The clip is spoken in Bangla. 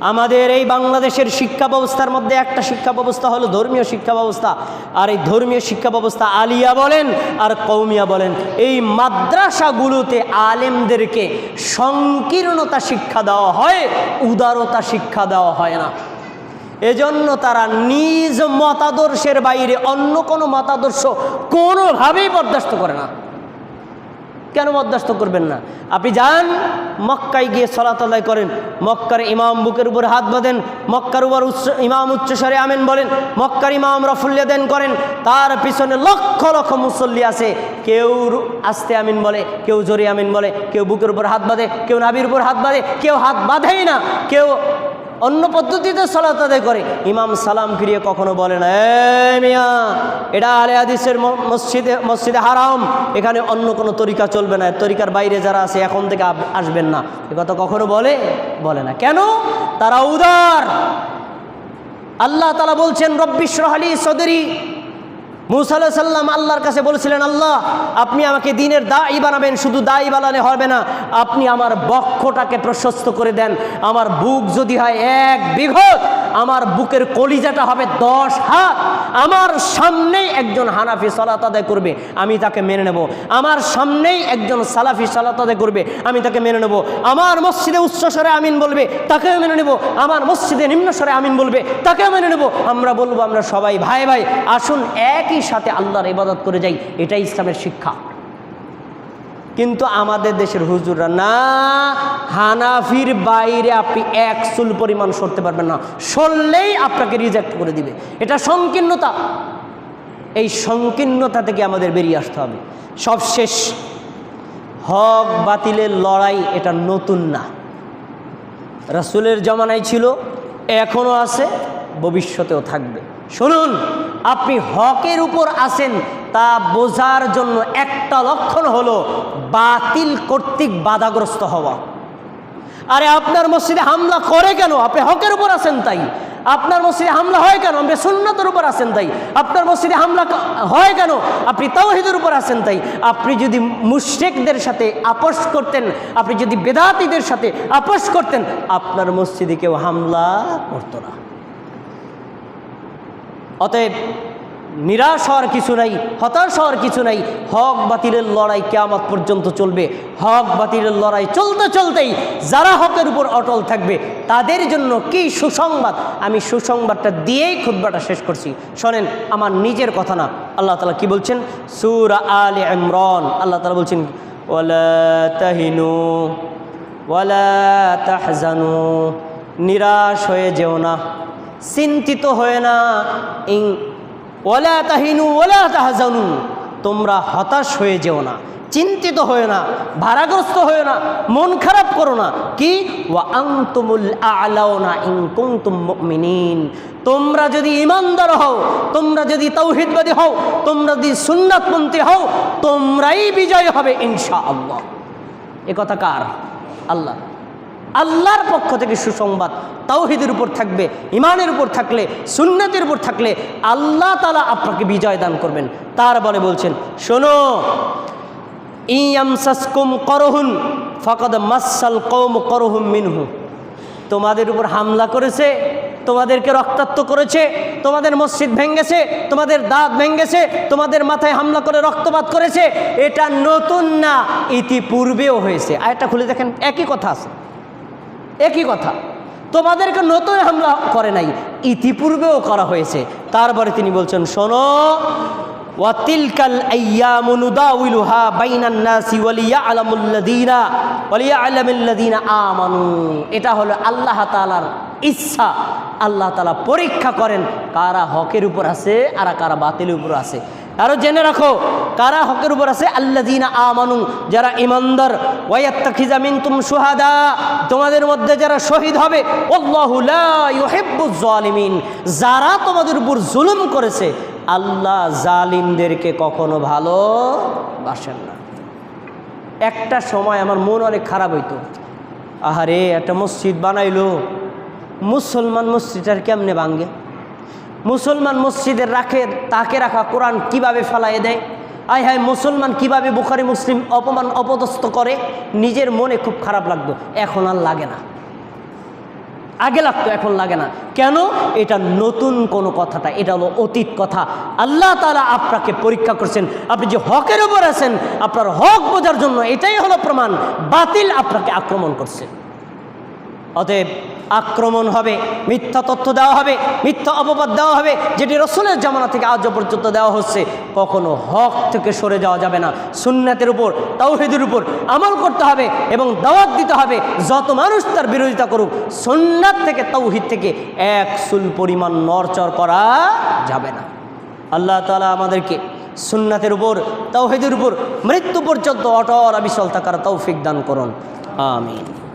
আমাদের এই বাংলাদেশের শিক্ষা ব্যবস্থার মধ্যে একটা শিক্ষা ব্যবস্থা হলো ধর্মীয় শিক্ষা ব্যবস্থা। আর এই ধর্মীয় শিক্ষা ব্যবস্থা আলিয়া বলেন আর কৌমিয়া বলেন। এই মাদ্রাসাগুলোতে আলেমদেরকে সংকীর্ণতা শিক্ষা দেওয়া হয়, উদারতা শিক্ষা দেওয়া হয় না। এজন্য তারা নিজ মতাদর্শের বাইরে অন্য কোনো মতাদর্শ কোনোভাবেই বরদাস্ত করে না। কেন বরদাস্ত করবেন না? আপনি যান, মক্কায় গিয়ে সলাত আদায় করেন। মক্কার ইমাম বুকের উপর হাত বাঁধেন, মক্কার উপর উচ্চ, ইমাম উচ্চস্বরে আমেন বলেন, মক্কার ইমাম রফুল্লিয়া দেন করেন। তার পিছনে লক্ষ লক্ষ মুসল্লি আছে। কেউ আস্তে আমিন বলে, কেউ জোরে আমিন বলে, কেউ বুকের উপর হাত বাঁধে, কেউ নাবির উপর হাত বাঁধে, কেউ হাত বাঁধেই না, কেউ অন্য পদ্ধতিতে সলাত আদায় করে। ইমাম সালাম ফিরিয়ে কখনো বলে না মিয়া, এটা আলে আদিসের মসজিদে মসজিদে হারাম। এখানে অন্য কোনো তরিকা চলবে না। তরিকার বাইরে যারা আছে, এখন থেকে আসবেন না। এ কথা কখনো বলে? বলে না। কেন? তারা উদার। আল্লাহ তালা বলছেন রব্বিশ রহালি সদরি মুসা সাল্লাম আল্লাহর কাছে বলেছিলেন, আল্লাহ, আপনি আমাকে দিনের দায়ী বানাবেন, শুধু দায়ী বানালে হবে না। আপনি আমার বক্ষটাকে প্রশস্ত করে দেন। আমার বুক যদি হয় এক বিঘত আমার বুকের কলিজাটা হবে দশ হাত। আমার সামনেই একজন হানাফি সালাত আদায় করবে, আমি তাকে মেনে নেব। আমার সামনেই একজন সালাফি সালাত আদায় করবে, আমি তাকে মেনে নেব। আমার মসজিদে উচ্চস্বরে আমিন বলবে, তাকেও মেনে নেব। আমার মসজিদে নিম্নস্বরে আমিন বলবে, তাকেও মেনে নেব। আমরা বলব, আমরা সবাই, ভাই ভাই, আসুন একই সাথে আল্লাহর ইবাদত করে যাই। এটাই ইসলামের শিক্ষা। কিন্তু আমাদের দেশের হুজুররা, না, হানাফির বাইরে আপনি এক চুল পরিমাণ সরতে পারবেন না। সরলেই আপনাকে রিজেক্ট করে দিবে। এটা সংকীর্ণতা। এই সংকীর্ণতা থেকে আমাদের বেরিয়ে আসতে হবে। সবশেষ, হক বাতিলের লড়াই এটা নতুন না। রাসুলের জমানায় ছিল এখনও আছে, ভবিষ্যতেও থাকবে। শুনুন, আপনি হকের উপর আছেন তা বোঝার জন্য একটা লক্ষণ হলো বাতিল কর্তৃক বাধাগ্রস্ত হওয়া। আরে আপনার মসজিদে হামলা করে কেন? আপনি হকের উপর আছেন তাই। আপনার মসজিদে হামলা হয় কেন? আপনি সুন্নতের উপর আছেন তাই। আপনার মসজিদে হামলা হয় কেন? আপনি তাওহিদের উপর আছেন তাই। আপনি যদি মুশরিকদের সাথে আপোষ করতেন, আপনি যদি বেদাতিদের সাথে আপোষ করতেন, আপনার মসজিদে কেউ হামলা করতো না। অতএব নিরাশ হওয়ার কিছু নাই, হতাশ হওয়ার কিছু নাই। হক বাতিলের লড়াই কেয়ামত পর্যন্ত চলবে। হক বাতিলের লড়াই চলতে চলতেই যারা হকের উপর অটল থাকবে, তাদের জন্য কি সুসংবাদ? আমি সুসংবাদটা দিয়েই খুদ্বাটা শেষ করছি। শোনেন, আমার নিজের কথা না। আল্লাহ তালা কি বলছেন? সুর আল ইমরান। আল্লাহ তালা বলছেন, ওয়ালা তাহিনু তাহজানু, নিরাশ হয়ে যেও না। চিন্তিত হয়ে না। ইং ওলা তাহিনু, ওলা তাহাজানু। তোমরা হতাশ হয়ে যেও না, চিন্তিত হয়ে না, ভারাগ্রস্ত হয়ে না, মন খারাপ করো না। কি? তোমরা যদি ইমানদার হও, তোমরা যদি তৌহিদবাদী হও, তোমরা যদি সুন্নাতপন্থী হও, তোমরাই বিজয় হবে ইনশাআল্লাহ। এ কথা কার? আল্লাহ। আল্লাহর পক্ষ থেকে সুসংবাদ তাওহিদের উপর থাকবে ইমানের উপর থাকলে, সুন্নতের উপর থাকলে আল্লাহ তালা আপনাকে বিজয় দান করবেন। তার বলে বলছেন, শোনো ইয়ামসাসকুম করহুন, ফকদ মাসাল কৌম করহুম মিনহু। তোমাদের উপর হামলা করেছে, তোমাদেরকে রক্তাক্ত করেছে, তোমাদের মসজিদ ভেঙ্গেছে, তোমাদের দাঁত ভেঙ্গেছে, তোমাদের মাথায় হামলা করে রক্তপাত করেছে, এটা নতুন না, ইতিপূর্বেও হয়েছে। আরেকটা খুলে দেখেন, একই কথা আছে। একই কথা। তোমাদেরকে নতুন হামলা করে নাই, ইতিপূর্বেও করা হয়েছে। তারপরে তিনি বলছেন, শোনো ওয়াতিলকাল আইয়ামু নুদাউিলুহা বাইনান নাসি ওয়ালিয়ালামুল্লাযীনা ওয়ালিয়ালামিল্লাযীনা আমানু। এটা হলো আল্লাহ তাআলার ইচ্ছা। আল্লাহ তাআলা পরীক্ষা করেন কারা হকের উপর আছে আর কারা বাতিলের উপর আছে। আরও জেনে রাখো কারা হকের উপর আছে? আল্লাদিনা আমানু, যারা ইমানদার ওয়াত্তাখিজা তুম সুহাদা তোমাদের মধ্যে যারা শহীদ হবে জালিমিন যারা তোমাদের উপর জুলুম করেছে, আল্লাহ জালিমদেরকে কখনো ভালো বাসেন না। একটা সময় আমার মন অনেক খারাপ হইতো। আহারে, একটা মসজিদ বানাইলো। মুসলমান মসজিদটার কেমনে ভাঙ্গে মুসলমান মসজিদের রাখে, তাকে রাখা কোরআন কীভাবে ফেলাইয়ে দেয়? আয় হায়, মুসলমান কীভাবে বুখারি, মুসলিম অপমান অপদস্থ করে? নিজের মনে খুব খারাপ লাগতো। এখন আর লাগে না। আগে লাগতো, এখন লাগে না। কেন? এটা নতুন কোনো কথাটা, এটা হলো অতীত কথা। আল্লাহ তালা আপনাকে পরীক্ষা করছেন, আপনি যে হকের উপর আছেন, আপনার হক বোঝার জন্য এটাই হলো প্রমাণ। বাতিল আপনাকে আক্রমণ করছে। অতএব আক্রমণ হবে, মিথ্যা তথ্য দেওয়া হবে, মিথ্যা অপবাদ দেওয়া হবে, যেটি রসুলের জামানা থেকে আজও পর্যন্ত দেওয়া হচ্ছে, কখনো হক থেকে সরে যাওয়া যাবে না। সুন্নাতের উপর, তাওহিদের উপর আমল করতে হবে এবং দাওয়াত দিতে হবে, যত মানুষ তার বিরোধিতা করুক, সুন্নাত থেকে তৌহিদ থেকে এক সুল পরিমাণ নরচর করা যাবে না। আল্লাহ তালা আমাদেরকে সুন্নাতের উপর, তাওহিদের উপর মৃত্যু পর্যন্ত অটল অবিচল থাকার তৌফিক দান করুন। আমিন।